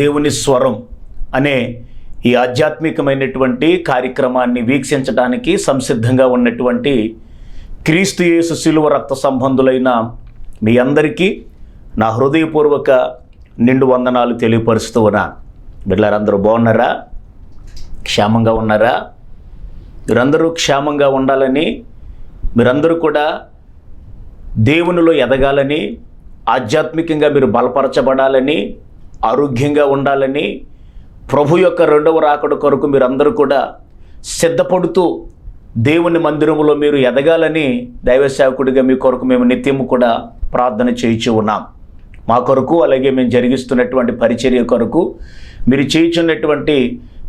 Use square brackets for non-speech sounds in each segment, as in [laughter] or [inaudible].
దేవుని స్వరం అనే ఈ ఆధ్యాత్మికమైనటువంటి కార్యక్రమాన్ని వీక్షించడానికి సంసిద్ధంగా ఉన్నటువంటి క్రీస్తు యేసు శిలువ రక్త సంబంధులైన మీ అందరికీ నా హృదయపూర్వక నిండు వందనాలు తెలియపరుస్తూ ఉన్నా. బిడ్డలారందరూ బాగున్నారా? క్షేమంగా ఉన్నారా? మీరందరూ క్షేమంగా ఉండాలని మీరందరూ కూడా దేవునిలో ఎదగాలని ఆధ్యాత్మికంగా మీరు బలపరచబడాలని ఆరోగ్యంగా ఉండాలని ప్రభు యొక్క రెండవ రాకడ కొరకు మీరందరూ కూడా సిద్ధపడుతూ దేవుని మందిరంలో మీరు ఎదగాలని దైవ సేవకుడిగా మీ కొరకు మేము నిత్యము కూడా ప్రార్థన చేయించి ఉన్నాం. మా కొరకు అలాగే మేము జరిగిస్తున్నటువంటి పరిచర్య కొరకు మీరు చేయించున్నటువంటి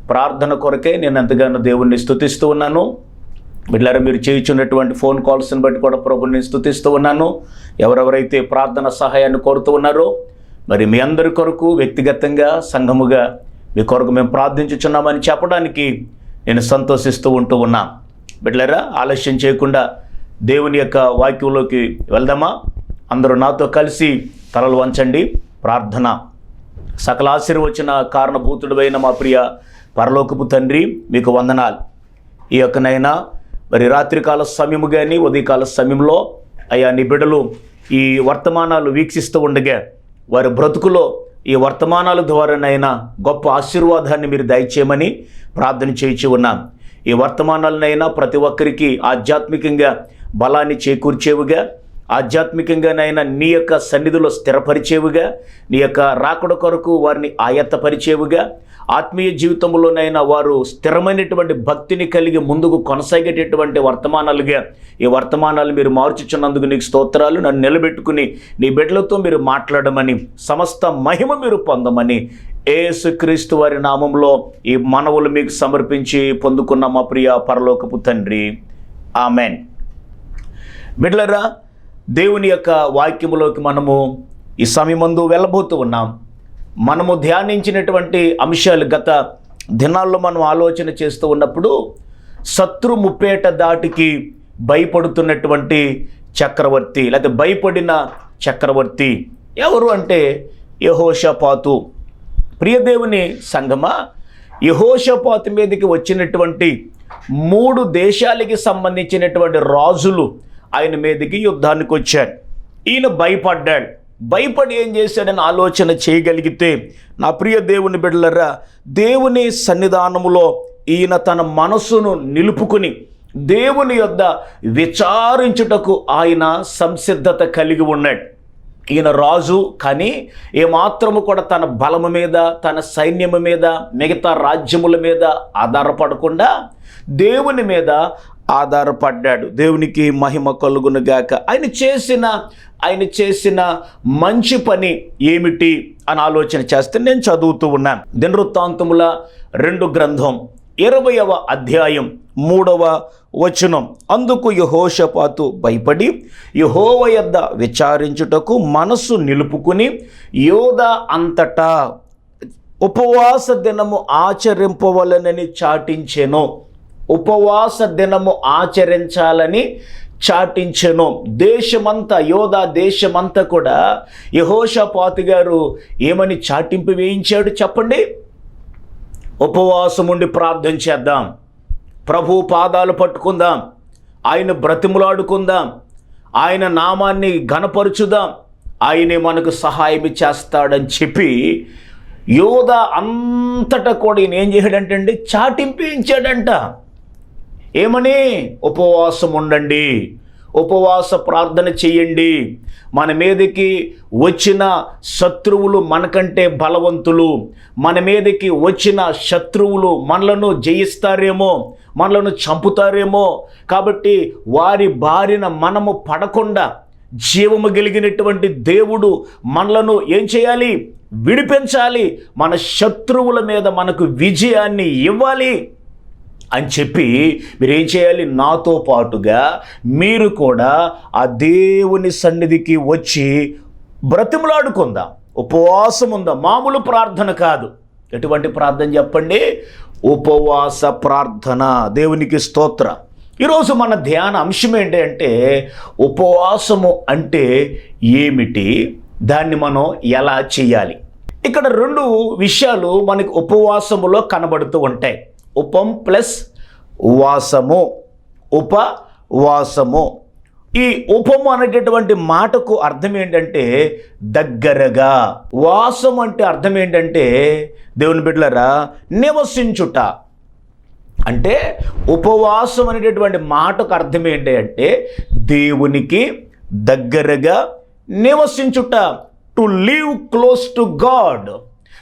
ప్రార్థన కొరకే నేను ఎంతగానో దేవుణ్ణి స్థుతిస్తూ ఉన్నాను. బిడ్డారా మీరు చేయించున్నటువంటి ఫోన్ కాల్స్ని బట్టి కూడా ప్రభుని స్థుతిస్తూ ఉన్నాను. ఎవరెవరైతే ప్రార్థన సహాయాన్ని కోరుతూ ఉన్నారో మరి మీ అందరి కొరకు వ్యక్తిగతంగా సంఘముగా మీ కొరకు మేము ప్రార్థించుచున్నామని చెప్పడానికి నేను సంతోషిస్తూ ఉంటూ ఉన్నా. బిడ్లరా ఆలస్యం చేయకుండా దేవుని యొక్క వాక్యంలోకి వెళ్దామా? అందరూ నాతో కలిసి తలలు వంచండి ప్రార్థన. సకల ఆశీర్వచన కారణభూతుడైన మా ప్రియ పరలోకపు తండ్రి మీకు వందనాలు. ఈ యొక్కనైనా మరి రాత్రికాల సమయము కానీ ఉదయకాల సమయంలో అయా నీ బిడ్డలు ఈ వర్తమానాలు వీక్షిస్తూ ఉండగా వారి బ్రతుకులో ఈ వర్తమానాల ద్వారానైనా గొప్ప ఆశీర్వాదాన్ని మీరు దయచేయమని ప్రార్థన చేయించి ఉన్నాను ఈ వర్తమానాలనైనా ప్రతి ఒక్కరికి ఆధ్యాత్మికంగా బలాన్ని చేకూర్చేవిగా ఆధ్యాత్మికంగానైనా నీ యొక్క సన్నిధిలో స్థిరపరిచేవుగా నీ యొక్క రాకడ కొరకు వారిని ఆయత్తపరిచేవుగా ఆత్మీయ జీవితంలోనైనా వారు స్థిరమైనటువంటి భక్తిని కలిగి ముందుకు కొనసాగేటటువంటి వర్తమానాలుగా ఈ వర్తమానాలు మీరు మార్చుచున్నందుకు నీకు స్తోత్రాలు. నన్ను నిలబెట్టుకుని నీ బిడ్డలతో మీరు మాట్లాడమని సమస్త మహిమ మీరు పొందమని ఏసుక్రీస్తు వారి నామంలో ఈ మనవులు మీకు సమర్పించి పొందుకున్న మా ప్రియ పరలోకపు తండ్రి. ఆమెన్. బిడ్లరా దేవుని యొక్క వాక్యములోకి మనము ఈ సమయమందు వెళ్ళబోతూ ఉన్నాం. మనము ధ్యానించినటువంటి అంశాలు గత దినాల్లో మనం ఆలోచన చేస్తూ ఉన్నప్పుడు శత్రు ముప్పేట దాటికి భయపడుతున్నటువంటి చక్రవర్తి లేకపోతే భయపడిన చక్రవర్తి ఎవరు అంటే యహోషపాతు. ప్రియదేవుని సంగమా యహోషపాతు మీదకి వచ్చినటువంటి మూడు దేశాలకి సంబంధించినటువంటి రాజులు ఆయన మీదకి యుద్ధానికి వచ్చారు ఈయన భయపడ్డాడు. భయపడి ఏం చేశాడని ఆలోచన చేయగలిగితే నా ప్రియ దేవుని బిడ్డలరా దేవుని సన్నిధానములో ఈయన తన మనసును నిలుపుకుని దేవుని యొద్ద విచారించుటకు ఆయన సంసిద్ధత కలిగి ఉన్నాడు. ఈయన రాజు కానీ ఏమాత్రము కూడా తన బలము మీద తన సైన్యము మీద మిగతా రాజ్యముల మీద ఆధారపడకుండా దేవుని మీద ఆధారపడ్డాడు. దేవునికి మహిమ కలుగునుగాక ఆయన చేసిన ఆయన చేసిన మంచి పని ఏమిటి అని ఆలోచన చేస్తే నేను చదువుతూ ఉన్నాను. దినవృత్తాంతముల రెండు గ్రంథం ఇరవయవ అధ్యాయం మూడవ వచనం. అందుకు యహోషపాతు భయపడి యహోవ యొద్ద విచారించుటకు మనస్సు నిలుపుకుని యోధ అంతటా ఉపవాస దినము ఆచరింపవలనని చాటించెను. ఉపవాస దినము ఆచరించాలని చాటించెను. దేశమంతా యోధా దేశమంతా కూడా యహోషపాతి గారు ఏమని చాటింపు వేయించాడు చెప్పండి? ఉపవాసం ఉండి ప్రార్థన చేద్దాం. ప్రభు పాదాలు పట్టుకుందాం. ఆయన బ్రతిములాడుకుందాం. ఆయన నామాన్ని ఘనపరుచుదాం. ఆయనే మనకు సహాయం చేస్తాడని చెప్పి యోధ అంతటా కూడా ఈయన ఏం చేశాడంటే చాటింపించాడంట ఏమని? ఉపవాసం ఉండండి. ఉపవాస ప్రార్థన చేయండి. మన మీదకి వచ్చిన శత్రువులు మనకంటే బలవంతులు. మన మీదకి వచ్చిన శత్రువులు మనలను జయిస్తారేమో మనలను చంపుతారేమో. కాబట్టి వారి బారిన మనము పడకుండా జీవము కలిగినటువంటి దేవుడు మనలను ఏం చేయాలి? విడిపించాలి. మన శత్రువుల మీద మనకు విజయాన్ని ఇవ్వాలి. అని చెప్పి మీరు ఏం చేయాలి? నాతో పాటుగా మీరు కూడా ఆ దేవుని సన్నిధికి వచ్చి బ్రతిమలాడుకుందాం. ఉపవాసం ఉందా. మామూలు ప్రార్థన కాదు. ఎటువంటి ప్రార్థన చెప్పండి? ఉపవాస ప్రార్థన. దేవునికి స్తోత్ర. ఈరోజు మన ధ్యాన అంశం ఏంటి అంటే ఉపవాసము అంటే ఏమిటి? దాన్ని మనం ఎలా చేయాలి? ఇక్కడ రెండు విషయాలు మనకి ఉపవాసములో కనబడుతూ ఉంటాయి. ఉపం ప్లస్ వాసము. ఉపవాసము. ఈ ఉపము అనేటటువంటి మాటకు అర్థం ఏంటంటే దగ్గరగా. వాసం అంటే అర్థం ఏంటంటే దేవుని బిడ్డలరా నివసించుట. అంటే ఉపవాసం అనేటటువంటి మాటకు అర్థం ఏంటి అంటే దేవునికి దగ్గరగా నివసించుట. To live close to God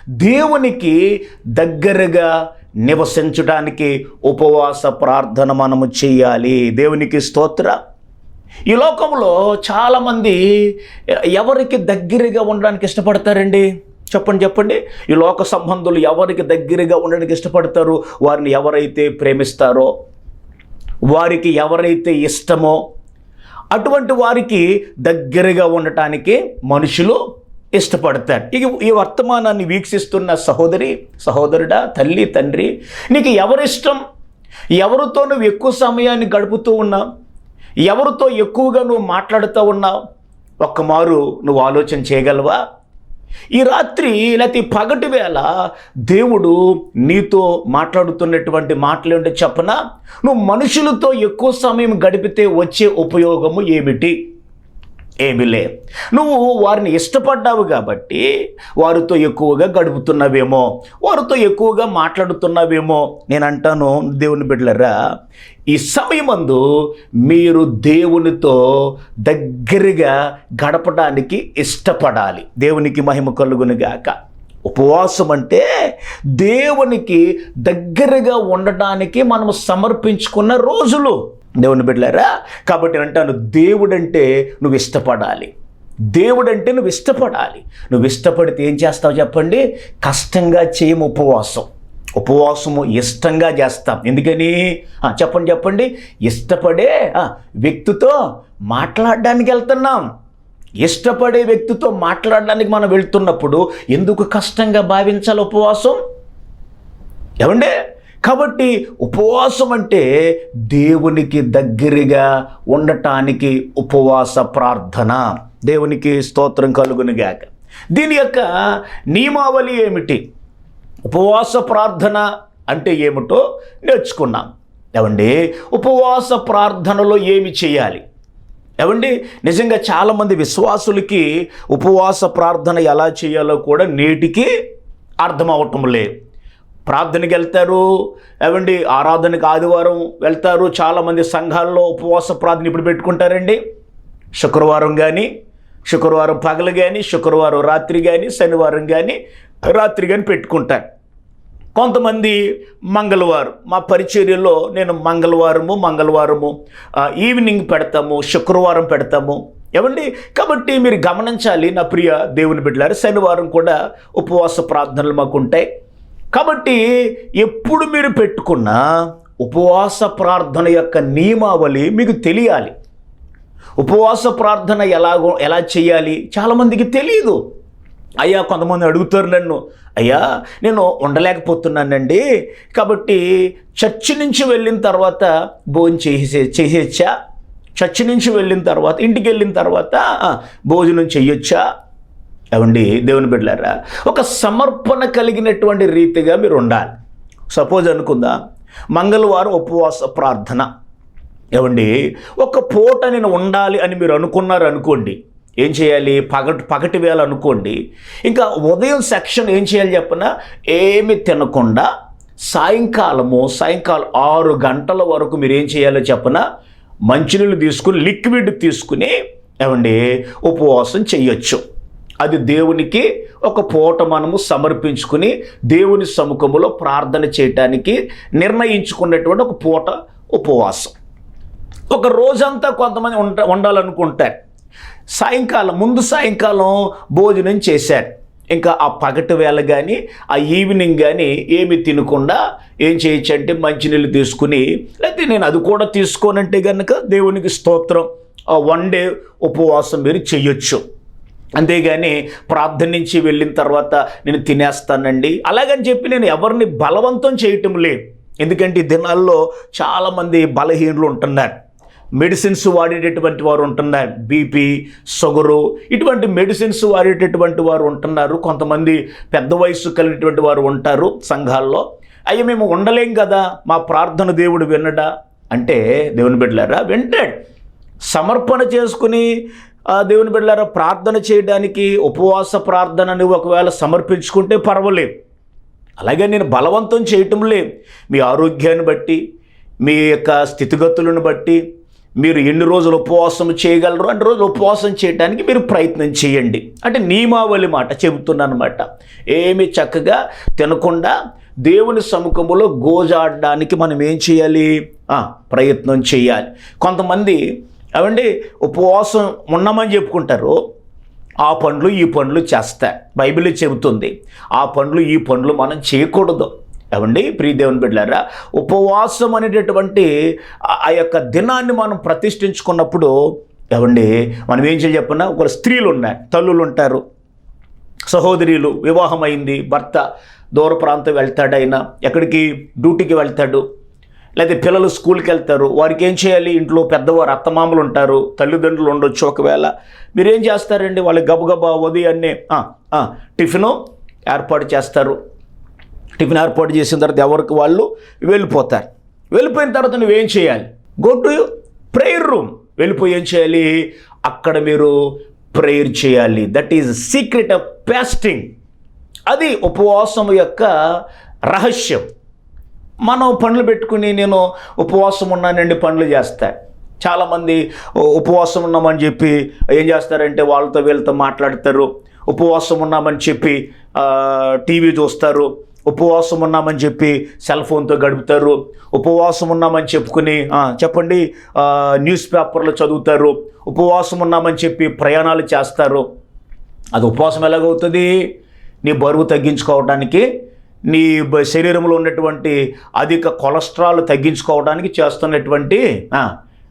దేవునికి దగ్గరగా నివసించడానికి ఉపవాస ప్రార్థన మనము చేయాలి. దేవునికి స్తోత్ర. ఈ లోకంలో చాలామంది ఎవరికి దగ్గరగా ఉండడానికి ఇష్టపడతారండి? చెప్పండి చెప్పండి. ఈ లోక సంబంధులు ఎవరికి దగ్గరగా ఉండడానికి ఇష్టపడతారు? వారిని ఎవరైతే ప్రేమిస్తారో వారికి ఎవరైతే ఇష్టమో అటువంటి వారికి దగ్గరగా ఉండటానికి మనుషులు ఇష్టపడతారు ఇక ఈ వర్తమానాన్ని వీక్షిస్తున్న సహోదరి సహోదరుడా తల్లి తండ్రి నీకు ఎవరిష్టం? ఎవరితో నువ్వు ఎక్కువ సమయాన్ని గడుపుతూ ఉన్నావు? ఎవరితో ఎక్కువగా నువ్వు మాట్లాడుతూ ఉన్నావు? ఒక్క మారు నువ్వు ఆలోచన చేయగలవా? ఈ రాత్రి లేకపోతే పగటి వేళ దేవుడు నీతో మాట్లాడుతున్నటువంటి మాటలు చెప్పనా? నువ్వు మనుషులతో ఎక్కువ సమయం గడిపితే వచ్చే ఉపయోగము ఏమిటి? ఏమీ లే నువ్వు వారిని ఇష్టపడ్డావు కాబట్టి వారితో ఎక్కువగా గడుపుతున్నావేమో వారితో ఎక్కువగా మాట్లాడుతున్నావేమో నేను అంటాను దేవుని బిడ్డలరా ఈ సమయమందు మీరు దేవునితో దగ్గరగా గడపడానికి ఇష్టపడాలి. దేవునికి మహిమ కలుగునుగాక ఉపవాసం అంటే దేవునికి దగ్గరగా ఉండటానికి మనం సమర్పించుకున్న రోజులు. దేవుని బిడ్డలారా కాబట్టి నేను అంటాను దేవుడంటే నువ్వు ఇష్టపడాలి. దేవుడంటే నువ్వు ఇష్టపడాలి. నువ్వు ఇష్టపడితే ఏం చేస్తావు చెప్పండి? కష్టంగా చేయము ఉపవాసం. ఉపవాసము ఇష్టంగా చేస్తాం. ఎందుకని? చెప్పండి చెప్పండి. ఇష్టపడే వ్యక్తితో మాట్లాడడానికి వెళ్తున్నాం. ఇష్టపడే వ్యక్తితో మాట్లాడడానికి మనం వెళ్తున్నప్పుడు ఎందుకు కష్టంగా భావించాలి ఉపవాసం? ఏమండే? కాబట్టి ఉపవాసం అంటే దేవునికి దగ్గరగా ఉండటానికి ఉపవాస ప్రార్థన. దేవునికి స్తోత్రం కలుగునుగాక దీని యొక్క నియమావళి ఏమిటి? ఉపవాస ప్రార్థన అంటే ఏమిటో నేర్చుకున్నాం. ఏమండి ఉపవాస ప్రార్థనలో ఏమి చేయాలి? ఏమండి నిజంగా చాలామంది విశ్వాసులకి ఉపవాస ప్రార్థన ఎలా చేయాలో కూడా నేటికి అర్థం లేదు. ప్రార్థనకి వెళ్తారు ఏమండి ఆరాధనకి ఆదివారం వెళ్తారు. చాలామంది సంఘాల్లో ఉపవాస ప్రార్థన ఇప్పుడు పెట్టుకుంటారండి. శుక్రవారం కానీ శుక్రవారం పగలు కానీ శుక్రవారం రాత్రి కానీ శనివారం కానీ రాత్రి కానీ పెట్టుకుంటారు. కొంతమంది మంగళవారం మా పరిచర్యలో నేను మంగళవారము మంగళవారము ఈవినింగ్ పెడతాము శుక్రవారం పెడతాము. ఏమండి కాబట్టి మీరు గమనించాలి నా ప్రియ దేవుని బిడ్డలారు శనివారం కూడా ఉపవాస ప్రార్థనలు మాకు ఉంటాయి కాబట్టి ఎప్పుడు మీరు పెట్టుకున్న ఉపవాస ప్రార్థన యొక్క నియమావళి మీకు తెలియాలి. ఉపవాస ప్రార్థన ఎలాగో ఎలా చేయాలి? చాలామందికి తెలియదు అయ్యా కొంతమంది అడుగుతారు నన్ను అయ్యా నేను ఉండలేకపోతున్నానండి. కాబట్టి చర్చి నుంచి వెళ్ళిన తర్వాత భోజనం చేసే చేసేచ్చా చర్చి నుంచి వెళ్ళిన తర్వాత ఇంటికి వెళ్ళిన తర్వాత భోజనం చేయొచ్చా ఏమండి? దేవుని బిడ్డలారా ఒక సమర్పణ కలిగినటువంటి రీతిగా మీరు ఉండాలి సపోజ్ అనుకుందా మంగళవారం ఉపవాస ప్రార్థన. ఏమండి? ఒక పూట నేను ఉండాలి అని మీరు అనుకున్నారు అనుకోండి ఏం చేయాలి? పగటి పగటి వేళ అనుకోండి ఇంకా ఉదయం సెక్షన్ ఏం చేయాలి చెప్పినా? ఏమి తినకుండా సాయంకాలము సాయంకాలం ఆరు గంటల వరకు మీరు ఏం చేయాలో చెప్పన? మంచినీళ్ళు తీసుకుని లిక్విడ్ తీసుకుని ఏమండి? ఉపవాసం చేయొచ్చు. అది దేవునికి ఒక పూట మనము సమర్పించుకుని దేవుని సముఖములో ప్రార్థన చేయటానికి నిర్ణయించుకున్నటువంటి ఒక పూట ఉపవాసం. ఒక రోజంతా కొంతమంది ఉండ ఉండాలనుకుంటారు సాయంకాలం ముందు సాయంకాలం భోజనం చేశారు. ఇంకా ఆ పగటి వేళ కానీ ఆ ఈవినింగ్ కానీ ఏమి తినకుండా ఏం చేయొచ్చు అంటే మంచినీళ్ళు తీసుకుని లేకపోతే నేను అది కూడా తీసుకోనంటే కనుక దేవునికి స్తోత్రం. ఆ వన్ డే ఉపవాసం మీరు చేయొచ్చు. అంతేగాని ప్రార్థన నుంచి వెళ్ళిన తర్వాత నేను తినేస్తానండి. అలాగని చెప్పి నేను ఎవరిని బలవంతం చేయటం లేదు. ఎందుకంటే ఈ దినాల్లో చాలామంది బలహీనులు ఉంటున్నారు. మెడిసిన్స్ వాడేటటువంటి వారు ఉంటున్నారు. బీపీ షుగరు ఇటువంటి మెడిసిన్స్ వాడేటటువంటి వారు ఉంటున్నారు. కొంతమంది పెద్ద వయసు కలిగినటువంటి వారు ఉంటారు సంఘాల్లో. అయ్యా మేము ఉండలేం కదా. మా ప్రార్థన దేవుడు వినడా? అంటే దేవుని బిడ్డలారా వింటాడు. సమర్పణ చేసుకుని దేవుని బిడ్డలారా ప్రార్థన చేయడానికి ఉపవాస ప్రార్థనని ఒకవేళ సమర్పించుకుంటే పర్వాలేదు. అలాగే నేను బలవంతం చేయటం లేదు. మీ ఆరోగ్యాన్ని బట్టి మీ యొక్క స్థితిగతులను బట్టి మీరు ఎన్ని రోజులు ఉపవాసం చేయగలరు అన్ని రోజులు ఉపవాసం చేయడానికి మీరు ప్రయత్నం చేయండి. అంటే నియమావళి మాట చెబుతున్నాను అనమాట ఏమి చక్కగా తినకుండా దేవుని సముఖంలో గోజాడడానికి మనం ఏం చేయాలి? ప్రయత్నం చేయాలి. కొంతమంది ఏమండి? ఉపవాసం ఉన్నామని చెప్పుకుంటారు. ఆ పండ్లు ఈ పండ్లు చేస్తాయి బైబిల్ చెబుతుంది. ఆ పండ్లు ఈ పండ్లు మనం చేయకూడదు. ఏమండి? ప్రియదేవుని బిడ్డారా ఉపవాసం అనేటటువంటి ఆ- యొక్క దినాన్ని మనం ప్రతిష్ఠించుకున్నప్పుడు ఏమండి? మనం ఏం చేయాలి చెప్పినా? ఒక స్త్రీలు ఉన్నాయి తల్లులు ఉంటారు. సహోదరులు వివాహమైంది భర్త దూర ప్రాంతం వెళ్తాడైనా ఎక్కడికి డ్యూటీకి వెళ్తాడు లేకపోతే పిల్లలు స్కూల్కి వెళ్తారు వారికి ఏం చేయాలి? ఇంట్లో పెద్దవారు అత్తమామలు ఉంటారు తల్లిదండ్రులు ఉండొచ్చు ఒకవేళ. మీరేం చేస్తారండి? వాళ్ళు గబగబా ఉదయాన్నే టిఫిను ఏర్పాటు చేస్తారు. టిఫిన్ ఏర్పాటు చేసిన తర్వాత ఎవరికి వాళ్ళు వెళ్ళిపోతారు. వెళ్ళిపోయిన తర్వాత నువ్వేం చేయాలి? గో టు ప్రేయర్ రూమ్ వెళ్ళిపోయి ఏం చేయాలి? అక్కడ మీరు ప్రేయర్ చేయాలి. That is secret of fasting అది ఉపవాసం యొక్క రహస్యం. మనం పనులు పెట్టుకుని నేను ఉపవాసం ఉన్నానండి పనులు చేస్తా. చాలామంది ఉపవాసం ఉన్నామని చెప్పి ఏం చేస్తారంటే వాళ్ళతో వీళ్ళతో మాట్లాడతారు. ఉపవాసం ఉన్నామని చెప్పి టీవీ చూస్తారు. ఉపవాసం ఉన్నామని చెప్పి సెల్ ఫోన్తో గడుపుతారు. ఉపవాసం ఉన్నామని చెప్పుకుని చెప్పండి న్యూస్ పేపర్లు చదువుతారు. ఉపవాసం ఉన్నామని చెప్పి ప్రయాణాలు చేస్తారు. అది ఉపవాసం ఎలాగవుతుంది? నీ బరువు తగ్గించుకోవడానికి నీ శరీరంలో ఉన్నటువంటి అధిక కొలెస్ట్రాల్ తగ్గించుకోవడానికి చేస్తున్నటువంటి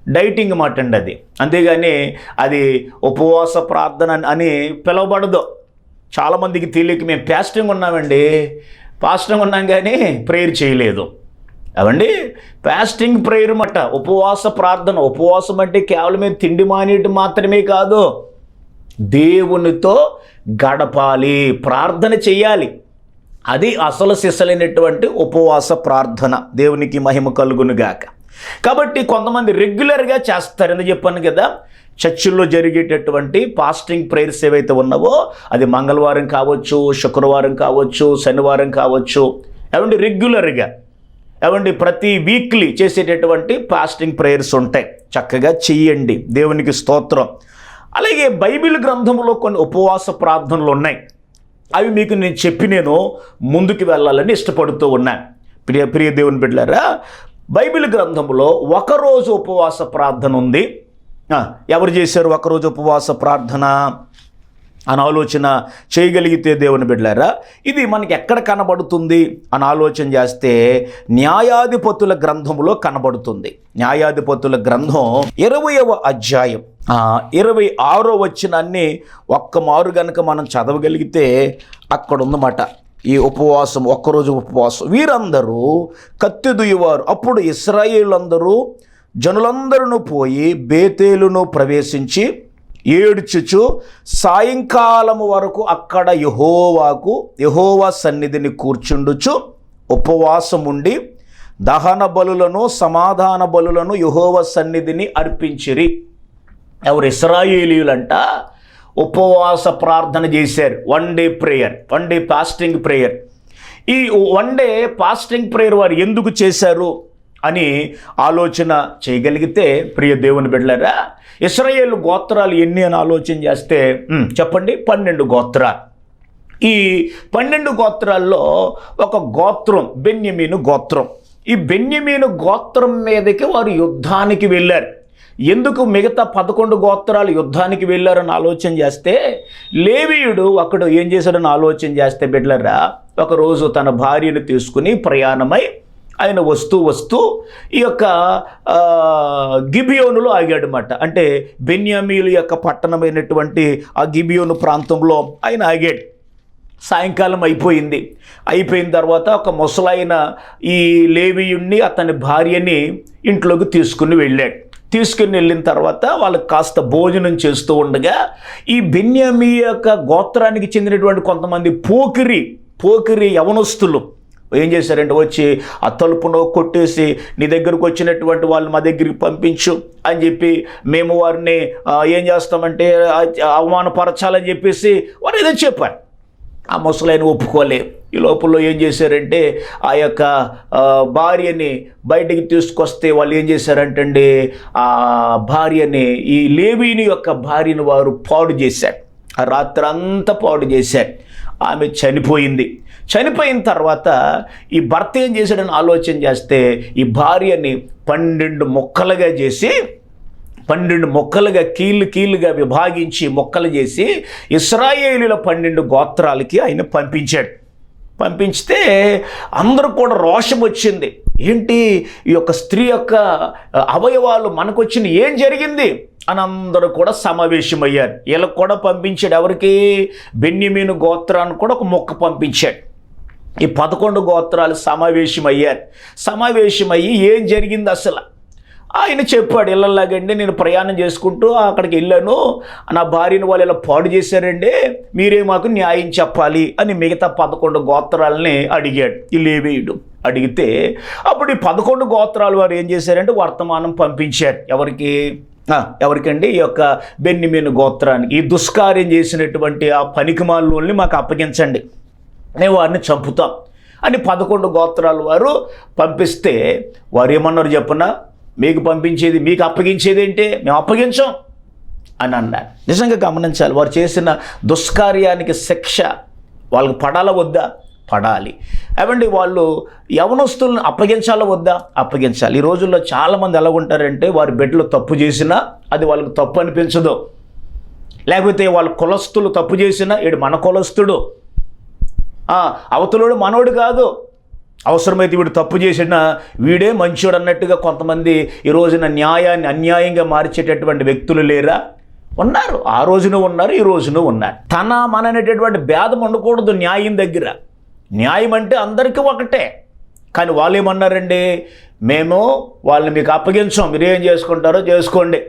డైటింగ్ మాట అండి అది. అంతేగాని అది ఉపవాస ప్రార్థన అని- పిలవబడదు. చాలామందికి తెలియక మేము ఫాస్టింగ్ ఉన్నామండి. ఫాస్టింగ్ ఉన్నాం కానీ ప్రేయర్ చేయలేదు. అవండి? ఫాస్టింగ్ ప్రేయర్ మాట. ఉపవాస ప్రార్థన. ఉపవాసం అంటే కేవలం తిండి మానేయటం మాత్రమే కాదు. దేవునితో గడపాలి ప్రార్థన చేయాలి. అది అసలు సిసలైనటువంటి ఉపవాస ప్రార్థన. దేవునికి మహిమ కలుగునుగాక. కాబట్టి కొంతమంది రెగ్యులర్గా చేస్తారు. ఎందుకు చెప్పాను కదా? చర్చిల్లో జరిగేటటువంటి ఫాస్టింగ్ ప్రేయర్స్ ఏవైతే ఉన్నావో అది మంగళవారం కావచ్చు శుక్రవారం కావచ్చు శనివారం కావచ్చు ఏమండి రెగ్యులర్గా ఏమండి ప్రతి వీక్లీ చేసేటటువంటి ఫాస్టింగ్ ప్రేయర్స్ ఉంటాయి. చక్కగా చెయ్యండి దేవునికి స్తోత్రం. అలాగే బైబిల్ గ్రంథంలో కొన్ని ఉపవాస ప్రార్థనలు ఉన్నాయి. అవి మీకు నేను చెప్పి నేను ముందుకు వెళ్ళాలని ఇష్టపడుతూ ఉన్నాను ప్రియ ప్రియ దేవుని బిడ్డలారా బైబిల్ గ్రంథంలో ఒకరోజు ఉపవాస ప్రార్థన ఉంది. ఎవరు చేశారు ఒకరోజు ఉపవాస ప్రార్థన? అని ఆలోచన చేయగలిగితే దేవుని బిడ్డలారా ఇది మనకి ఎక్కడ కనబడుతుంది? అని ఆలోచన చేస్తే న్యాయాధిపతుల గ్రంథంలో కనబడుతుంది. న్యాయాధిపతుల గ్రంథం ఇరవయవ అధ్యాయం. ఇరవై ఆరో వచ్చినాన్ని ఒక్క మారు గనక మనం చదవగలిగితే అక్కడ ఉందన్నమాట ఈ ఉపవాసం ఒక్కరోజు ఉపవాసం. వీరందరూ కత్తి దుయ్యవారు. అప్పుడు ఇస్రాయేళ్ళందరూ జనులందరూ పోయి బేతేలును ప్రవేశించి ఏడ్చుచు సాయంకాలం వరకు అక్కడ యహోవాకు యహోవా సన్నిధిని కూర్చుండుచు ఉపవాసం ఉండి దహన బలులను సమాధాన బలులను యహోవ సన్నిధిని అర్పించిరి. ఎవరు ఇస్రాయేలీయులంట ఉపవాస ప్రార్థన చేశారు. One day prayer one day fasting prayer ఈ వన్ డే ఫాస్టింగ్ ప్రేయర్ వారు ఎందుకు చేశారు అని ఆలోచన చేయగలిగితే ప్రియ దేవుని బిడ్డలారా ఇస్రాయేల్ గోత్రాలు ఎన్ని అని ఆలోచన చేస్తే చెప్పండి పన్నెండు గోత్రాలు. ఈ పన్నెండు గోత్రాల్లో ఒక గోత్రం బెన్యమీను గోత్రం. ఈ బెన్యమీను గోత్రం మీదకి వారు యుద్ధానికి వెళ్ళారు. ఎందుకు మిగతా పదకొండు గోత్రాలు యుద్ధానికి వెళ్ళారని ఆలోచన చేస్తే లేవీయుడు అక్కడ ఏం చేశాడని ఆలోచన చేస్తే బిడ్డలరా ఒకరోజు తన భార్యను తీసుకుని ప్రయాణమై ఆయన వస్తూ వస్తూ ఈ యొక్క గిబియోనులో ఆగాడనమాట అంటే బెన్యామీలు యొక్క పట్టణమైనటువంటి ఆ గిబియోను ప్రాంతంలో ఆయన ఆగాడు. సాయంకాలం అయిపోయింది. అయిపోయిన తర్వాత ఒక ముసలైన ఈ లేవీయుణ్ణి అతని భార్యని ఇంట్లోకి తీసుకుని వెళ్ళాడు. తీసుకుని వెళ్ళిన తర్వాత వాళ్ళకి కాస్త భోజనం చేస్తూ ఉండగా ఈ బెన్యామి యొక్క గోత్రానికి చెందినటువంటి కొంతమంది పోకిరి పోకిరి యవనస్తులు ఏం చేశారంటే వచ్చి ఆ తలుపును కొట్టేసి నీ దగ్గరకు వచ్చినటువంటి వాళ్ళు మా దగ్గరికి పంపించు అని చెప్పి మేము వారిని ఏం చేస్తామంటే అవమానపరచాలని చెప్పేసి వారు ఏదో చెప్పారు. ఆ ముసలైన ఒప్పుకోలేదు. ఈ లోపల ఏం చేశారంటే ఆ యొక్క భార్యని బయటికి తీసుకొస్తే వాళ్ళు ఏం చేశారంటండి ఆ భార్యని ఈ లేవీని యొక్క భార్యను వారు పాడు చేశారు. ఆ రాత్రి అంతా పాడు చేశారు. ఆమె చనిపోయింది. చనిపోయిన తర్వాత ఈ భర్త ఏం చేశాడని ఆలోచన చేస్తే ఈ భార్యని పన్నెండు మొక్కలుగా చేసి పన్నెండు మొక్కలుగా కీళ్ళు కీళ్ళుగా విభాగించి మొక్కలు చేసి ఇస్రాయేలీల పన్నెండు గోత్రాలకి ఆయన పంపించాడు. పంపించితే అందరూ కూడా రోషం వచ్చింది. ఏంటి? ఈ యొక్క స్త్రీ యొక్క అవయవాలు మనకొచ్చిన ఏం జరిగింది? అని అందరూ కూడా సమావేశమయ్యారు. వీళ్ళకి కూడా పంపించాడు ఎవరికి? బెన్యమీను గోత్రాన్ని కూడా ఒక మొక్క పంపించాడు. ఈ పదకొండు గోత్రాలు సమావేశమయ్యారు. సమావేశమయ్యి ఏం జరిగింది అసలు? ఆయన చెప్పాడు ఇళ్ళలాగండి నేను ప్రయాణం చేసుకుంటూ అక్కడికి వెళ్ళాను. నా భార్యను వాళ్ళు ఇలా పాడు చేశారండి మీరే మాకు న్యాయం చెప్పాలి అని మిగతా పదకొండు గోత్రాలని అడిగాడు ఈ లేవేయుడు. అడిగితే అప్పుడు ఈ పదకొండు గోత్రాలు వారు ఏం చేశారంటే వర్తమానం పంపించారు. ఎవరికి? ఎవరికండి? ఈ యొక్క బెన్నిమేను గోత్రానికి. ఈ దుష్కార్యం చేసినటువంటి ఆ పనికిమాలని మాకు అప్పగించండి. మేము వారిని చంపుతాం అని పదకొండు గోత్రాలు వారు పంపిస్తే వారు ఏమన్నారు చెప్పున? మీకు పంపించేది మీకు అప్పగించేది ఏంటి? మేము అప్పగించాం అని అన్నారు. నిజంగా గమనించాలి వారు చేసిన దుష్కార్యానికి శిక్ష. వాళ్ళకి పడాల వద్దా? పడాలి. ఏమండి వాళ్ళు యవనస్తులను అప్పగించాలా వద్దా? అప్పగించాలి. ఈ రోజుల్లో చాలామంది ఎలా ఉంటారంటే వారి బిడ్డలు తప్పు చేసినా అది వాళ్ళకి తప్పు అనిపించదు. లేకపోతే వాళ్ళ కులస్తులు తప్పు చేసినా ఈడు మన కులస్తుడు. అవతలుడు మనోడు కాదు. అవసరమైతే వీడు తప్పు చేసిన వీడే మంచోడు అన్నట్టుగా కొంతమంది ఈ రోజున న్యాయాన్ని అన్యాయంగా మార్చేటటువంటి వ్యక్తులు లేరా? ఉన్నారు. ఆ రోజున ఉన్నారు ఈ రోజున ఉన్నారు. తన మన అనేటటువంటి భేదం ఉండకూడదు న్యాయం దగ్గర. న్యాయం అంటే అందరికీ ఒకటే. కానీ వాళ్ళు ఏమన్నారండి మేము వాళ్ళని మీకు అప్పగించాం. మీరు ఏం చేసుకుంటారో చేసుకోండి.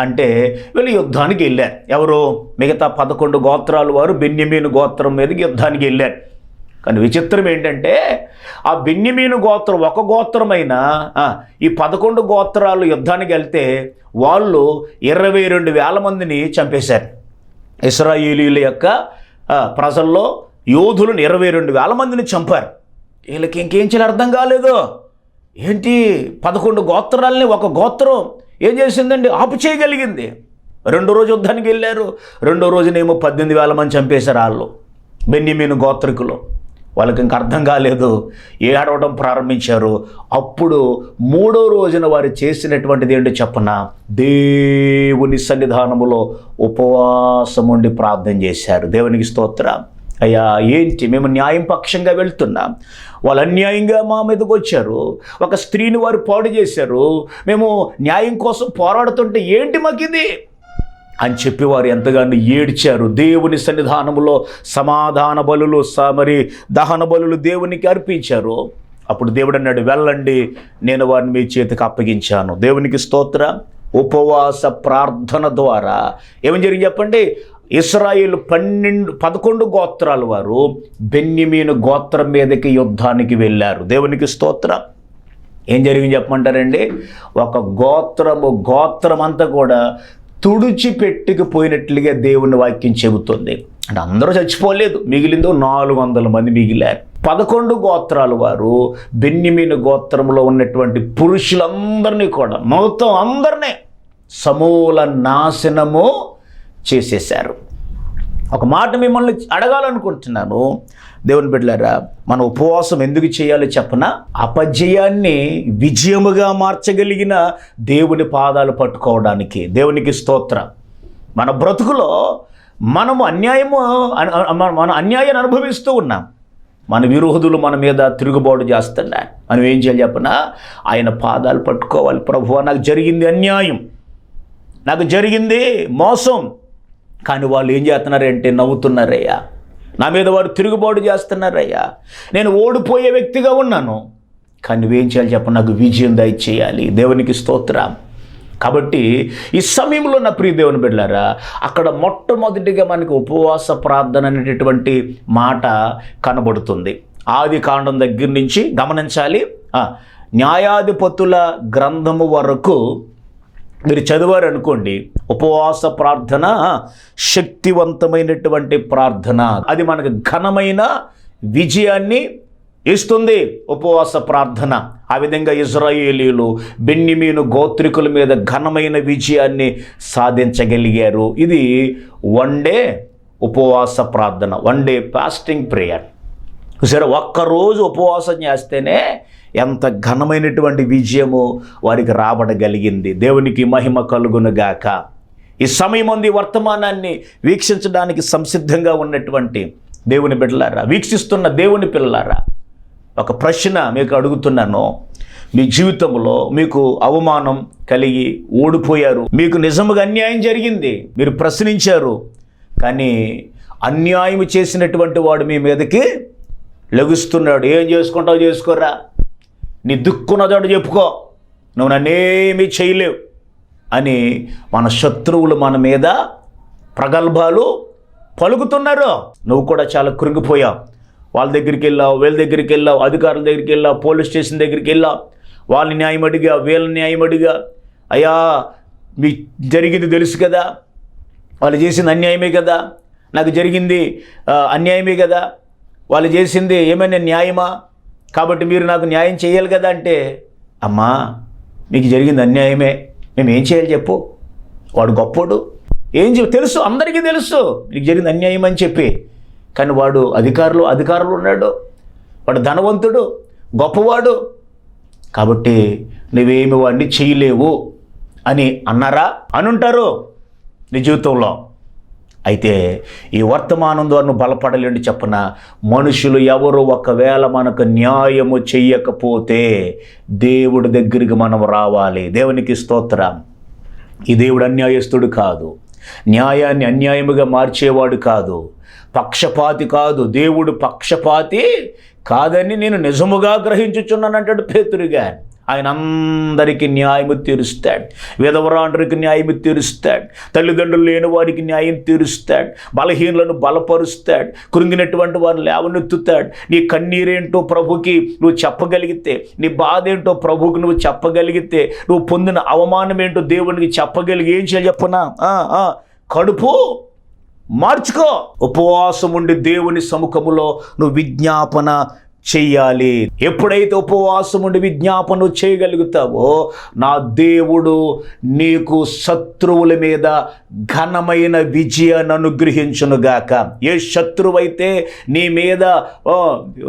అంటే వీళ్ళు యుద్ధానికి వెళ్ళారు. ఎవరు? మిగతా పదకొండు గోత్రాలు వారు బెన్యమీన్ గోత్రం మీదకి యుద్ధానికి వెళ్ళారు. కానీ విచిత్రం ఏంటంటే ఆ బెన్యమీను గోత్రం ఒక గోత్రమైన ఈ పదకొండు గోత్రాలు యుద్ధానికి వెళ్తే వాళ్ళు ఇరవై రెండు వేల మందిని చంపేశారు. ఇస్రాయేలీల యొక్క ప్రజల్లో యోధులను ఇరవై రెండు వేల మందిని చంపారు. వీళ్ళకి ఇంకేం చేయాలి అర్థం కాలేదు. ఏంటి పదకొండు గోత్రాలని ఒక గోత్రం ఏం చేసిందండి? ఆపు చేయగలిగింది. రెండో రోజు యుద్ధానికి వెళ్ళారు. రెండో రోజునేమో పద్దెనిమిది వేల మంది చంపేశారు వాళ్ళు బెన్యమీను గోత్రికులు. వాళ్ళకి ఇంక అర్థం కాలేదు. ఏడవడం ప్రారంభించారు. అప్పుడు మూడో రోజున వారు చేసినటువంటిది ఏంటో చెప్పన? దేవుని సన్నిధానములో ఉపవాసం ఉండి ప్రార్థన చేశారు. దేవునికి స్తోత్రం. అయ్యా ఏంటి? మేము న్యాయం పక్షంగా వెళ్తున్నాం. వాళ్ళు అన్యాయంగా మా మీదకి వచ్చారు. ఒక స్త్రీని వారు పాడు చేశారు. మేము న్యాయం కోసం పోరాడుతుంటే ఏంటి మాకిది? అని చెప్పి వారు ఎంతగానో ఏడ్చారు. దేవుని సన్నిధానములో సమాధాన బలులు స- మరి దహన బలులు దేవునికి అర్పించారు. అప్పుడు దేవుడు అన్నాడు వెళ్ళండి నేను వారిని మీ చేతికి అప్పగించాను. దేవునికి స్తోత్ర ఉపవాస ప్రార్థన ద్వారా. ఏమని జరిగింది చెప్పండి? ఇస్రాయిల్ పన్నెండు పదకొండు గోత్రాలు వారు బెన్యమీను గోత్రం మీదకి యుద్ధానికి వెళ్ళారు. దేవునికి స్తోత్ర. ఏం జరిగింది చెప్పమంటారండి? ఒక గోత్రము గోత్రం అంతా కూడా తుడిచిపెట్టుకుపోయినట్లుగా దేవుని వాక్యం చెబుతుంది. అంటే అందరూ చచ్చిపోలేదు మిగిలిందో నాలుగు వందల మంది మిగిలారు. పదకొండు గోత్రాలు వారు బెన్నిమీన గోత్రంలో ఉన్నటువంటి పురుషులందరినీ కూడా మొత్తం అందరినీ సమూల నాశనము చేసేశారు. ఒక మాట మిమ్మల్ని అడగాలనుకుంటున్నాను. దేవుని బిడ్డలారా మన ఉపవాసం ఎందుకు చేయాలో చెప్పన? అపజయాన్ని విజయముగా మార్చగలిగిన దేవుని పాదాలు పట్టుకోవడానికి. దేవునికి స్తోత్రం. మన బ్రతుకులో మనము అన్యాయము మన అన్యాయాన్ని అనుభవిస్తూ ఉన్నాం. మన విరోధులు మన మీద తిరుగుబాటు చేస్తున్నా మనం ఏం చేయాలి చెప్పనా? ఆయన పాదాలు పట్టుకోవాలి. ప్రభు నాకు జరిగింది అన్యాయం. నాకు జరిగింది మోసం. కానీ వాళ్ళు ఏం చేస్తున్నారంటే నవ్వుతున్నారయ్యా. నా మీద వారు తిరుగుబాటు చేస్తున్నారయ్యా. నేను ఓడిపోయే వ్యక్తిగా ఉన్నాను. కానీ నువ్వేం చేయాలి చెప్ప? నాకు విజయం దయచేయాలి. దేవునికి స్తోత్రం. కాబట్టి ఈ సమయంలో నా ప్రియ దేవుని బిడ్డారా అక్కడ మొట్టమొదటిగా మనకి ఉపవాస ప్రార్థన అనేటటువంటి మాట కనబడుతుంది. ఆది కాండం దగ్గర నుంచి గమనించాలి. న్యాయాధిపతుల గ్రంథము వరకు మీరు చదివారు అనుకోండి ఉపవాస ప్రార్థన శక్తివంతమైనటువంటి ప్రార్థన. అది మనకు ఘనమైన విజయాన్ని ఇస్తుంది ఉపవాస ప్రార్థన. ఆ విధంగా ఇజ్రాయేలీలు బెన్నిమీను గోత్రికుల మీద ఘనమైన విజయాన్ని సాధించగలిగారు. ఇది వన్ డే ఉపవాస ప్రార్థన వన్ డే ఫాస్టింగ్ ప్రేయర్ సరే ఒక్కరోజు ఉపవాసం చేస్తేనే ఎంత ఘనమైనటువంటి విజయము వారికి రాబడగలిగింది. దేవునికి మహిమ కలుగునుగాక. ఈ సమయం ఉంది వర్తమానాన్ని వీక్షించడానికి సంసిద్ధంగా ఉన్నటువంటి దేవుని బిడ్డలారా వీక్షిస్తున్న దేవుని పిల్లలారా ఒక ప్రశ్న మీకు అడుగుతున్నాను. మీ జీవితంలో మీకు అవమానం కలిగి ఓడిపోయారు. మీకు నిజముగా అన్యాయం జరిగింది. మీరు ప్రశ్నించారు. కానీ అన్యాయం చేసినటువంటి వాడు మీ మీదకి లెగుస్తున్నాడు. ఏం చేసుకుంటావు? చేసుకోరా నీ దుక్కున్నదాడు చెప్పుకో. నువ్వు నన్నేమీ చేయలేవు అని మన శత్రువులు మన మీద ప్రగల్భాలు పలుకుతున్నారు. నువ్వు కూడా చాలా కృంగిపోయావు. వాళ్ళ దగ్గరికి వెళ్ళావు వీళ్ళ దగ్గరికి వెళ్ళావు అధికారుల దగ్గరికి వెళ్ళావు పోలీస్ స్టేషన్ దగ్గరికి వెళ్ళావు. వాళ్ళని న్యాయం అడిగా వీళ్ళ న్యాయం అడిగా. అయ్యా మీ జరిగింది తెలుసు కదా? వాళ్ళు చేసింది అన్యాయమే కదా? నాకు జరిగింది అన్యాయమే కదా? వాళ్ళు చేసింది ఏమైనా న్యాయమా? కాబట్టి మీరు నాకు న్యాయం చేయాలి కదా అంటే అమ్మా మీకు జరిగింది అన్యాయమే. మేము ఏం చేయాలి చెప్పు? వాడు గొప్పోడు. ఏం చెప్పు తెలుసు అందరికీ తెలుసు నీకు జరిగింది అన్యాయం అని చెప్పి. కానీ వాడు అధికారులు అధికారులు ఉన్నాడు. వాడు ధనవంతుడు గొప్పవాడు. కాబట్టి నువ్వేమి వాడిని చేయలేవు అని అన్నారా? అనుంటారు నీ జీవితంలో. అయితే ఈ వర్తమానం ద్వారా బలపడలేండి చెప్పన మనుషులు ఎవరు ఒకవేళ మనకు న్యాయము చెయ్యకపోతే దేవుడి దగ్గరికి మనం రావాలి. దేవునికి స్తోత్రం. ఈ దేవుడు అన్యాయస్తుడు కాదు. న్యాయాన్ని అన్యాయముగా మార్చేవాడు కాదు. పక్షపాతి కాదు. దేవుడు పక్షపాతి కాదని నేను నిజముగా గ్రహించుచున్నానంటాడు పేతురుగా ఆయన అందరికీ న్యాయం తీరుస్తాడు. విధవరాండ్రికి న్యాయం తీరుస్తాడు. తల్లిదండ్రులు లేని వారికి న్యాయం తీరుస్తాడు. బలహీనులను బలపరుస్తాడు. కృంగినటువంటి వారిని లేవనెత్తుతాడు. నీ కన్నీరేంటో ప్రభుకి నువ్వు చెప్పగలిగితే నీ బాధ ఏంటో ప్రభుకి నువ్వు చెప్పగలిగితే నువ్వు పొందిన అవమానం ఏంటో దేవునికి చెప్పగలిగి ఏం చేయాలి చెప్పనా ఆ, కడుపు మార్చుకో. ఉపవాసం ఉండి దేవుని సముఖములో నువ్వు విజ్ఞాపన చెయ్యాలి ఎప్పుడైతే ఉపవాసం ఉండి విజ్ఞాపన చేయగలుగుతావో నా దేవుడు నీకు శత్రువుల మీద ఘనమైన విజయాన్ని అనుగ్రహించునుగాక. ఏ శత్రువైతే నీ మీద ఓ,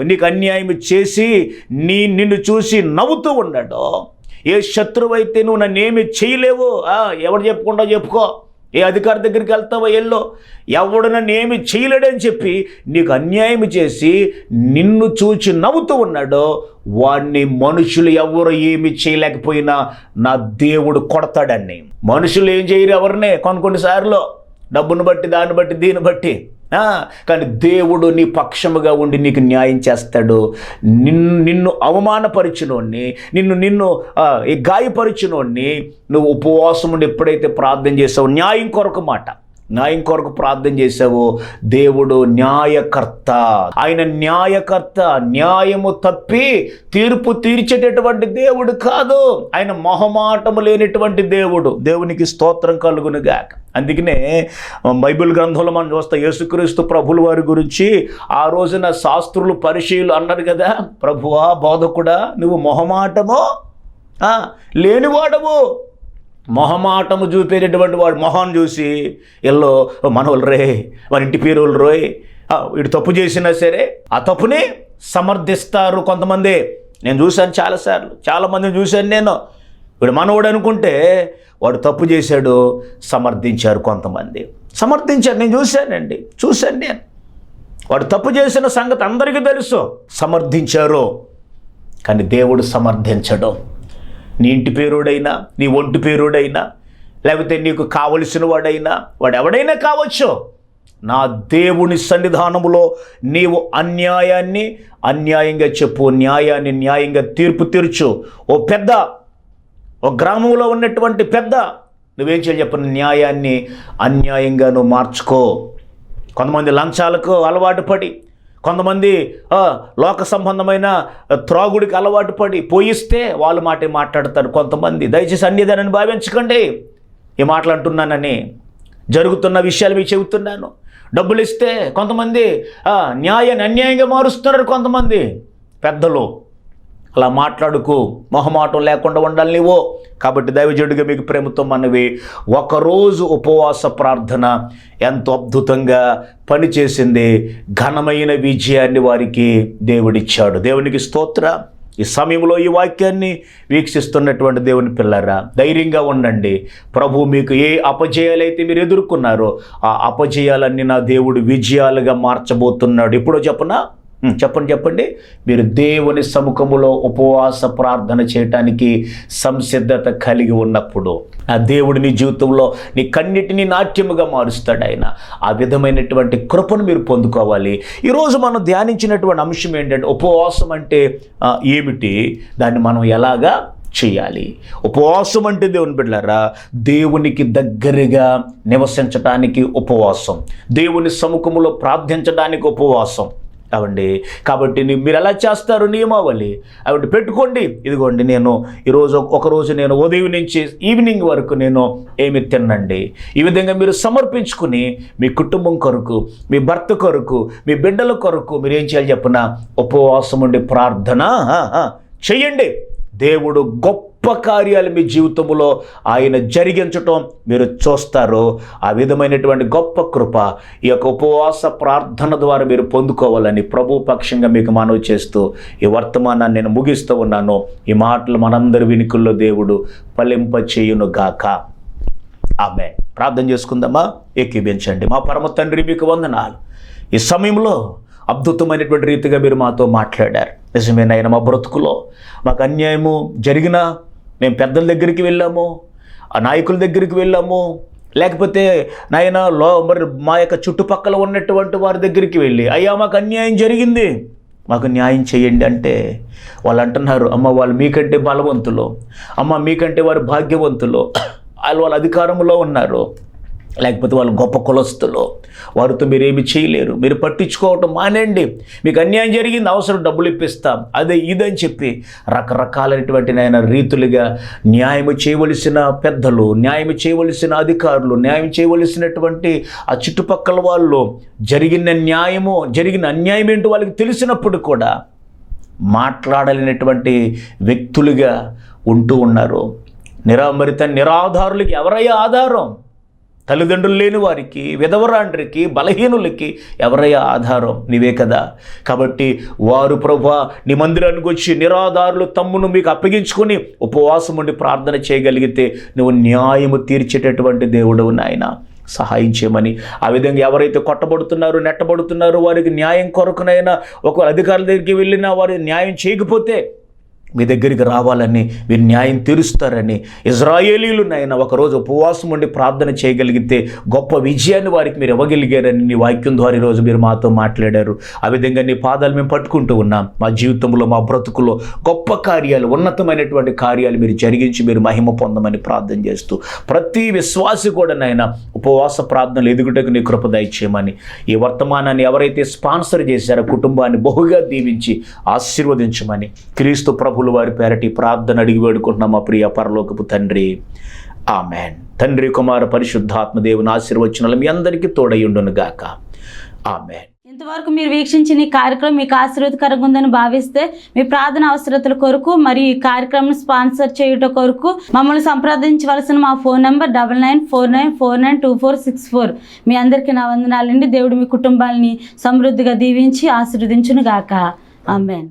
నీకు అన్యాయం చేసి నీ నిన్ను చూసి నవ్వుతూ ఉన్నాడో ఏ శత్రువైతే నువ్వు నన్నేమి చేయలేవు ఎవరు ఎవడు చెప్పుకుంటా చెప్పుకో. ఏ అధికారి దగ్గరికి వెళ్తావో ఎల్లో? ఎవడు నన్ను ఏమి చేయలేడని చెప్పి నీకు అన్యాయం చేసి నిన్ను చూచి నవ్వుతూ ఉన్నాడో వాడిని మనుషులు ఎవరు ఏమి చేయలేకపోయినా నా దేవుడు కొడతాడని. మనుషులు ఏం చేయరు ఎవరినే? కొన్ని కొన్నిసార్లు డబ్బును బట్టి దాన్ని బట్టి దీన్ని బట్టి. కానీ దేవుడు నీ పక్షముగా ఉండి నీకు న్యాయం చేస్తాడు. నిన్ను నిన్ను అవమానపరిచినోడిని నిన్ను నిన్ను ఈ గాయపరిచినోడిని నువ్వు ఉపవాసం ఉండి ఎప్పుడైతే ప్రార్థన చేసావు న్యాయం కొరకు మాట. న్యాయం కొరకు ప్రార్థన చేసావో దేవుడు న్యాయకర్త. ఆయన న్యాయకర్త. న్యాయము తప్పి తీర్పు తీర్చేటటువంటి దేవుడు కాదు. ఆయన మొహమాటము లేనటువంటి దేవుడు. దేవునికి స్తోత్రం కలుగును గాక అందుకనే బైబిల్ గ్రంథంలో మనం చూస్తాం యేసుక్రీస్తు ప్రభుల వారి గురించి ఆ రోజున శాస్త్రులు పరిశీలు అన్నారు కదా ప్రభువా బోధకుడా నువ్వు మొహమాటము ఆ, లేనివాడవు. మొహమాటము చూపేటటువంటి వాడు మొహం చూసి ఎల్లో మనోళ్ళు రే వారి ఇంటి పేరు రోయ్ వీడు తప్పు చేసినా సరే ఆ తప్పుని సమర్థిస్తారు కొంతమంది. నేను చూశాను చాలాసార్లు చాలామందిని చూశాను నేను. వీడు మనవాడు అనుకుంటే వాడు తప్పు చేశాడు సమర్థించారు కొంతమంది. సమర్థించారు నేను చూశానండి చూశాను నేను. వాడు తప్పు చేసిన సంగతి అందరికీ తెలుసు సమర్థించారు. కానీ దేవుడు సమర్థించడం. నీ ఇంటి పేరుడైనా నీ ఒంటి పేరుడైనా లేకపోతే నీకు కావలసిన వాడైనా వాడు ఎవడైనా కావచ్చు. నా దేవుని సన్నిధానములో నీవు అన్యాయాన్ని అన్యాయంగా చెప్పు న్యాయాన్ని న్యాయంగా తీర్పు తీర్చు. ఓ పెద్ద ఓ గ్రామంలో ఉన్నటువంటి పెద్ద నువ్వేం చేయాలి చెప్పిన న్యాయాన్ని అన్యాయంగా నువ్వు మార్చుకో. కొంతమంది లంచాలకు అలవాటు పడి కొంతమంది లోక సంబంధమైన త్రాగుడికి అలవాటు పడి పోయిస్తే వాళ్ళు మాటే మాట్లాడతారు కొంతమంది. దయచేసి అన్యదానని భావించకండి. ఈ మాటలు అంటున్నానని జరుగుతున్న విషయాలు మీకు చెబుతున్నాను. డబ్బులు ఇస్తే కొంతమంది న్యాయాన్ని అన్యాయంగా మారుస్తున్నారు కొంతమంది. పెద్దలు అలా మాట్లాడుకు మొహమాటం లేకుండా ఉండాలి నీవో. కాబట్టి దైవజుడిగా మీకు ప్రేమతో మనవి ఒకరోజు ఉపవాస ప్రార్థన ఎంతో అద్భుతంగా పనిచేసింది ఘనమైన విజయాన్ని వారికి దేవుడిచ్చాడు. దేవునికి స్తోత్ర. ఈ సమయంలో ఈ వాక్యాన్ని వీక్షిస్తున్నటువంటి దేవుని పిల్లరా ధైర్యంగా ఉండండి. ప్రభు మీకు ఏ అపజయాలైతే మీరు ఎదుర్కొన్నారో ఆ అపజయాలన్నీ నా దేవుడు విజయాలుగా మార్చబోతున్నాడు. ఎప్పుడో చెప్పనా? చెప్పండి చెప్పండి. మీరు దేవుని సముఖములో ఉపవాస ప్రార్థన చేయటానికి సంసిద్ధత కలిగి ఉన్నప్పుడు ఆ దేవుడు నీ జీవితంలో నీ కన్నిటిని నాట్యముగా మారుస్తాడు ఆయన. ఆ విధమైనటువంటి కృపను మీరు పొందుకోవాలి. ఈరోజు మనం ధ్యానించినటువంటి అంశం ఏంటంటే ఉపవాసం అంటే ఏమిటి? దాన్ని మనం ఎలాగా చేయాలి? ఉపవాసం అంటే దేవుని బిడ్డారా దేవునికి దగ్గరగా నివసించడానికి ఉపవాసం. దేవుని సముఖములో ప్రార్థించడానికి ఉపవాసం. అవండి కాబట్టి మీరు ఎలా చేస్తారు నియమావళి? అవండి పెట్టుకోండి. ఇదిగోండి నేను ఈరోజు ఒకరోజు నేను ఉదయం నుంచి ఈవినింగ్ వరకు నేను ఏమి తినండి ఈ విధంగా మీరు సమర్పించుకుని మీ కుటుంబం కొరకు మీ భర్త కొరకు మీ బిడ్డల కొరకు మీరు ఏం చేయాలి చెప్పిన? ఉపవాసం ఉండి ప్రార్థన చేయండి చెయ్యండి. దేవుడు గొప్ప కార్యాలు మీ జీవితంలో ఆయన జరిగించటం మీరు చూస్తారు. ఆ విధమైనటువంటి గొప్ప కృప ఈ యొక్క ఉపవాస ప్రార్థన ద్వారా మీరు పొందుకోవాలని ప్రభు పక్షంగా మీకు మనవి చేస్తూ ఈ వర్తమానాన్ని నేను ముగిస్తూ ఉన్నాను. ఈ మాటలు మనందరి వినికుల్లో దేవుడు ఫలింప చేయును గాక ఆమె ప్రార్థన చేసుకుందామా? ఏకీభించండి మా పరమ తండ్రి మీకు వందనాలు. ఈ సమయంలో అద్భుతమైనటువంటి రీతిగా మీరు మాతో మాట్లాడారు. నిజమేనైనా మా బ్రతుకులో మాకు అన్యాయము జరిగినా మేము పెద్దల దగ్గరికి వెళ్ళాము ఆ నాయకుల దగ్గరికి వెళ్ళాము లేకపోతే నాయన లో మరి మా యొక్క చుట్టుపక్కల ఉన్నటువంటి వారి దగ్గరికి వెళ్ళి అయ్యా మాకు అన్యాయం జరిగింది. మాకు న్యాయం చేయండి అంటే వాళ్ళు అంటున్నారు అమ్మ వాళ్ళు మీకంటే బలవంతులు. అమ్మ మీకంటే వారు భాగ్యవంతులు. [clears throat] వాళ్ళు వాళ్ళ అధికారంలో ఉన్నారు. లేకపోతే వాళ్ళు గొప్ప కులస్తులు. వారితో మీరు ఏమి చేయలేరు. మీరు పట్టించుకోవటం మానండి మీకు అన్యాయం జరిగింది అవసరం డబ్బులు ఇప్పిస్తాం. అదే ఇదని చెప్పి రకరకాలైనటువంటి నాయన రీతులుగా న్యాయం చేయవలసిన పెద్దలు న్యాయం చేయవలసిన అధికారులు న్యాయం చేయవలసినటువంటి ఆ చుట్టుపక్కల వాళ్ళు జరిగిన న్యాయము జరిగిన అన్యాయం ఏంటో వాళ్ళకి తెలిసినప్పుడు కూడా మాట్లాడలేనటువంటి వ్యక్తులుగా ఉంటూ ఉన్నారు. నిరామరిత నిరాధారులకి ఎవరయ్యా ఆధారం? తల్లిదండ్రులు లేని వారికి విధవరాండ్రికి బలహీనులకి ఎవరయ్యా ఆధారం? నీవే కదా. కాబట్టి వారు ప్రభా నీ మందిరానికి వచ్చి నిరాధారులు తమ్మును మీకు అప్పగించుకొని ఉపవాసం ఉండి ప్రార్థన చేయగలిగితే నువ్వు న్యాయము తీర్చేటటువంటి దేవుడవు నాయన. సహాయం చేయమని. ఆ విధంగా ఎవరైతే కొట్టబడుతున్నారో నెట్టబడుతున్నారో వారికి న్యాయం కొరకునైనా ఒక అధికారుల దగ్గరికి వెళ్ళినా వారికి న్యాయం చేయకపోతే మీ దగ్గరికి రావాలని మీరు న్యాయం తీరుస్తారని ఇజ్రాయేలీలు నాయన ఒకరోజు ఉపవాసం ఉండి ప్రార్థన చేయగలిగితే గొప్ప విజయాన్ని వారికి మీరు ఇవ్వగలిగారని నీ వాక్యం ద్వారా ఈరోజు మీరు మాతో మాట్లాడారు. ఆ విధంగా నీ పాదాలు మేము పట్టుకుంటూ ఉన్నాం. మా జీవితంలో మా బ్రతుకులో గొప్ప కార్యాలు ఉన్నతమైనటువంటి కార్యాలు మీరు జరిగించి మీరు మహిమ పొందమని ప్రార్థన చేస్తూ ప్రతి విశ్వాసి కూడా నాయన ఉపవాస ప్రార్థనలు ఎదుగుటకు నీ కృప దయచేయమని ఈ వర్తమానాన్ని ఎవరైతే స్పాన్సర్ చేశారో కుటుంబాన్ని బహుగా దీవించి ఆశీర్వదించమని క్రీస్తు ప్రభులు వారి పేరటి ప్రార్థన అడిగి వేడుకుంటున్నాం మా ప్రియ పరలోకపు తండ్రి. ఆమెన్. తండ్రి కుమార పరిశుద్ధాత్మదేవుని ఆశీర్వచనాలు మీ అందరికీ తోడయుండును గాక. ఆమెన్. ఇంతవరకు మీరు వీక్షించిన ఈ కార్యక్రమం మీకు ఆశీర్వదకరంగా ఉందని భావిస్తే మీ ప్రార్థన అవసరతల కొరకు మరియు ఈ కార్యక్రమం స్పాన్సర్ చేయుట కొరకు మమ్మల్ని సంప్రదించవలసిన మా phone number double nine four nine four nine two four six four. మీ అందరికీ నా వందనాలండి. దేవుడు మీ కుటుంబాలని సమృద్ధిగా దీవించి ఆశీర్వదించును గాక ఆమెన్.